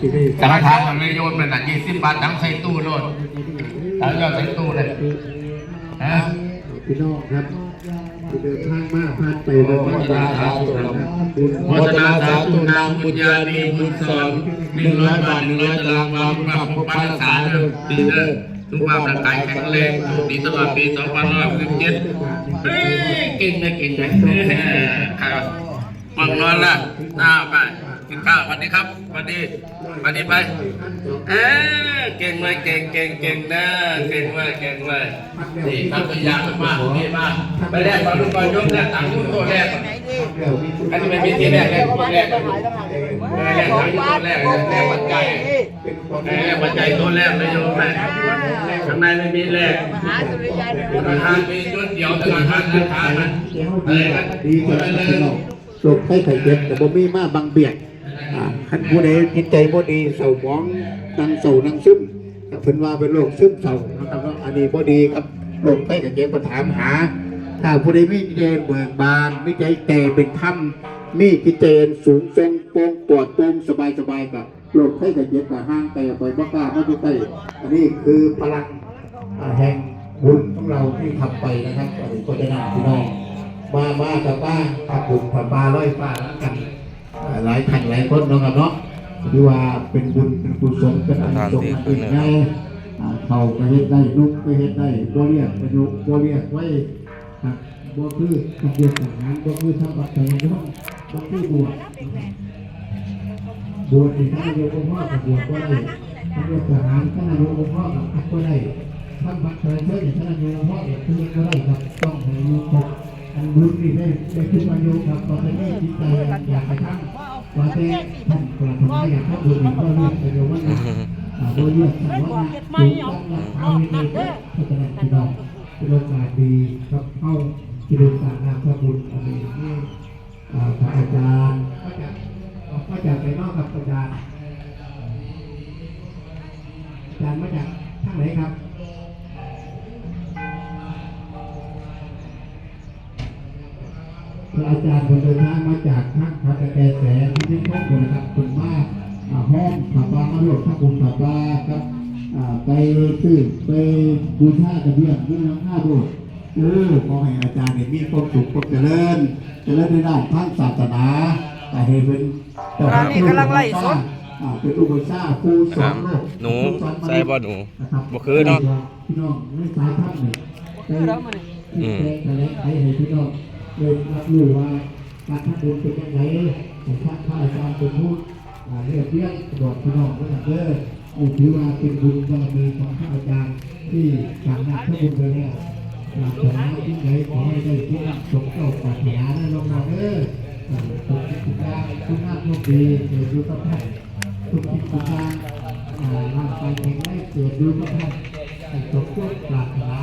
ที่ได้สารคามมันไม่โยนมันอะยี่สิบบาททั้งใส่ตู้โลดทั้งยอดใส่ตู้เลยฮะพี่น้องครับเดินทางมาผ่านไปเดินทางมาหาตัวเราบุญโฆษณาสาธุนางบุญญาณีบุญสอนหนึ่งร้อยบาทหนึ่งร้อยตารางวาบุญมาพบพระรักษาเดิมดีเด้อทุกความร่างกายแข็งแรงดีตลอดปีสองพันห้าร้อยสิบเจ็ดเก่งเลยเก่งเลยครับฟังนอนละหน้าไป กินข้าววัสดีครับวัสดีสวัสดีไปเอ้ยเก่งเลยเก่งเก่งเก่งนะเก่งเลยเก่งเลยนี่ทำตัวอย่างมากๆนี่มากไปแรกก่อนลูกก่อนยกแรกตังค์ยุ่งตัวแรกอันนี้ไม่มีที่แรกแรกตัวแรกแรกตังค์ยุ่งตัวแรกแรกปัจจัยแรกปัจจัยตัวแรกเลยโยมแม่ข้างในไม่มีแรกหาสุริยันธนาคารมีชุดเดียวธนาคารธนาคารมันอะไรกันดีกว่าพี่น้องโศกให้ไข่เย็นแต่บ่มีมาบังเบียด อ่าคันผู้ใดจิตใจบ่ดีเศร้าหมองนั่งเศร้านั่งซึมก็เพิ่นว่าเป็นโรคซึมเศร้านะครับว่าอันนี้บ่ดีครับโรคไข้กับเจ็บก็ถามหา ถ้าผู้ใดมีใจเบิกบานมีใจแต่เป็นธรรมมีจิตใจสูงทรงโปร่งปลอดโปร่งสบายสบายกับโรคไข้กับเจ็บกับห้างไกลไปบ่กล้ามาอยู่ใกล้อันนี้คือพลังแห่งบุญของเราที่ทำไปนะครับอันนี้ก็จะนำพี่น้องมามากับป้าขับบุญขับปลาร้อยป้าแล้วกัน หลายท่านหลายคนเนาะครับเนาะที่ว่าเป็นบุญเป็นกุศลเป็นอันสงส์อันอื่นไงอ่เขาก็เฮ็ดได้ลุกก็เฮ็ดได้บ่เรียกประยุกต์บ่เรียกไว้ครับบ่คือทำเดียวกับนั้นบ่คือทำบัตรแทนบ่บ่คือบวชบวชที่ท่านนายกองค์พ่อกับบวชบ่ได้ทำเดียวกับนั้นท่านนายกองค์พ่อกับอัดบ่ได้ทำบัตรแทนเพื่อท่านนายกองค์พ่อกับคือบ่ได้ครับต้องให้อายุครบอันบุญนี่ได้ได้ขึ้นมาอยู่กับตอนนี้จิตใจอยากไปทำ ว่าแต่ท่านปรารถนาอยากทำบุญนี่ก็เรียกไปอยู่ว่าอาโดยเรียกว่าถูกต้องหลักเอาในนี้ก็จะได้พี่น้องเป็นโอกาสดีครับเข้ากิจการงานพระบุญอันนี้ที่อ่าพระอาจารย์ก็จะก็จะไปนอกกับอาจารย์อาจารย์มาจากทางไหนครับ พระอาจารย์คนเดินทางมาจากทางพระแก่แสนที่ที่พบอยู่นะครับคุณมากอ่าห้องขับปลามาโลดพระคุณขับปลาครับอ่าไปซื้อไปบูชากระเบื้องยื่นน้ำข้าด้วยเออขอให้อาจารย์เนี่ยมีความสุขความเจริญ เจริญในด้านทางศาสนาแต่ให้เป็นเจ้าพระคุณอ่าเป็นอุปชฌาย์ผู้สอนโลกหนูผู้สอนมษย์ใส่บ่หนูนะครับบ่คือเนาะพี่น้องไม่สายทัพเนี่ยคือแล้วมันอืมแต่ละใครให้พี่น้อง เลยรับรู้ว่าการทำบุญเป็นยังไงผมพระพระอาจารย์เป็นผู้เรียกเรียกบอกพี่น้องว่าเด้ออาถือว่าเป็นบุญบารมีของพระอาจารย์ที่สามารถทำบุญไปแล้วปรารถนาที่ไหนขอให้ได้ที่สมเจ้าปรารถนาได้ลงมาเด้ออ่าทุกสิ่งทุกอย่างทุกหน้าทุกดีเกิดอยู่กับท่านทุกสิ่งทุกอย่างร่างกายแข็งแรงเกิดอยู่กับท่านสมเจ้าปรารถนา